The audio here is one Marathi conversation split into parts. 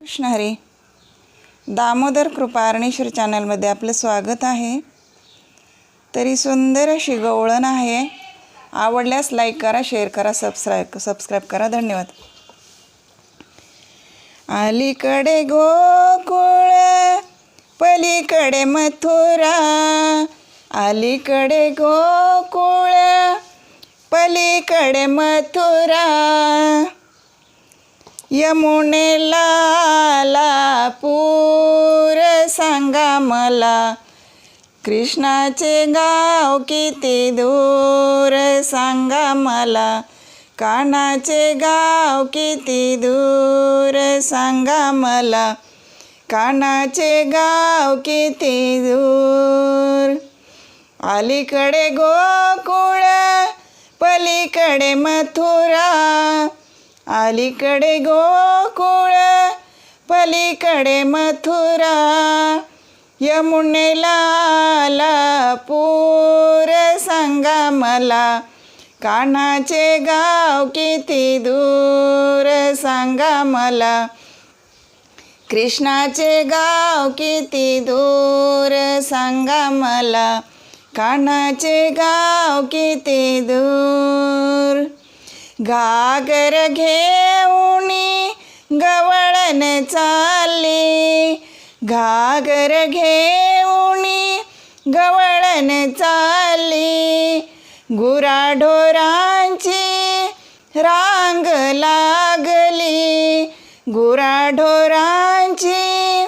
कृष्ण हरी. दामोदर कृपा अरणेश्वर चॅनलमध्ये आपलं स्वागत आहे. तरी सुंदर अशी गवळण आहे. आवडल्यास लाईक करा शेअर करा सबस्क्राईब सबस्क्राईब करा. धन्यवाद. अलीकडे गोकुळ पलीकडे मथुरा. अलीकडे गोकुळ पलीकडे मथुरा. यमुनेलाला पूर सांगा मला कृष्णाचे गाव किती दूर सांगा मला कानाचे गाव किती दूर सांगा मला कानाचे गाव किती दूर? अलीकडे गोकुळ पलीकडे मथुरा अलीकडे गोकुळ पलीकडे मथुरा यमुनेला आला पूर सांगा मला कान्हाचे गाव किती दूर सांगा मला कृष्णाचे गाव किती दूर सांगा मला कान्हाचे गाव किती दूर घागर घेऊनी गवळण चालली. घागर घेऊनी गवळण चालली. गुराढोरांची रांग लागली. गुराढोरांची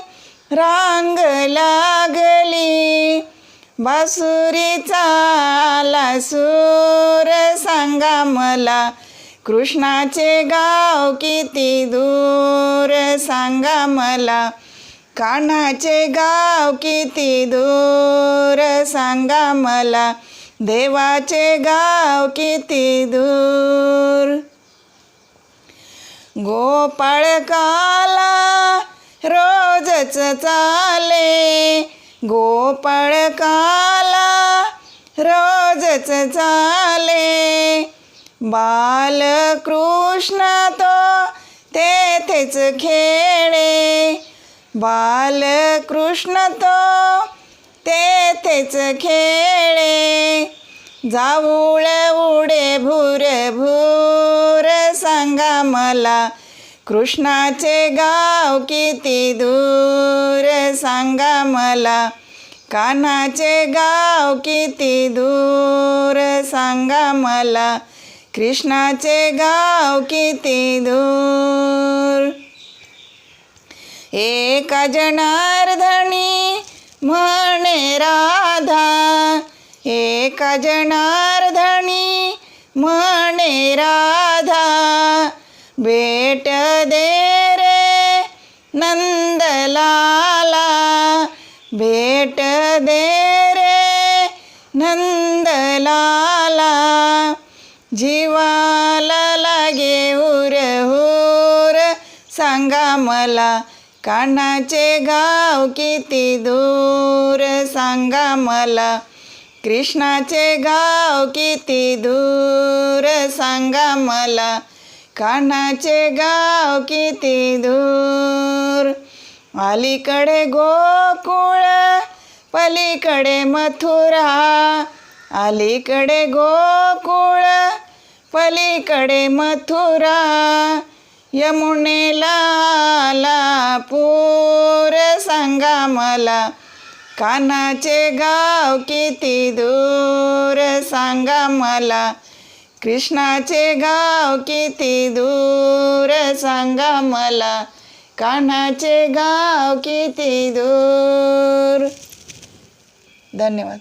रांग लागली. बासुरीचा लासूर सांगा मला कृष्णाचे गाव किती दूर सांगा मला. कान्हाचे गाव किती दूर सांगा मला. देवाचे गाव किती दूर. गोपाळकाला रोजच चाले. गोपाळकाला रोजच चाले. बालकृष्ण तो तेथेच खेळे बालकृष्ण तो तेथेच खेळे जाऊळ उडे भूर भूर सांगा मला कृष्णाचे गाव किती दूर सांगा मला कान्हाचे गाव किती दूर सांगा मला कृष्णाचे गाव किती दूर? एका जनार्दनी म्हणे राधा. एका जनार्दनी म्हणे राधा. भेट दे रे नंदलाला. भेट दे रे नंदला जीवाला लागे हुर हुर. सांगा मला कानाचे गाव किती दूर? सांगा मला कृष्णाचे गाव किती दूर? सांगा मला कानाचे गाव किती दूर? अलीकडे गोकुळ पलीकडे मथुरा. अलीकडे गोकुळ पलीकडे मथुरा यमुनेला आला पूर सांगा मला कानाचे गाव किती दूर? सांगा मला कृष्णाचे गाव किती दूर? सांगा मला कान्हाचे गाव किती दूर? धन्यवाद.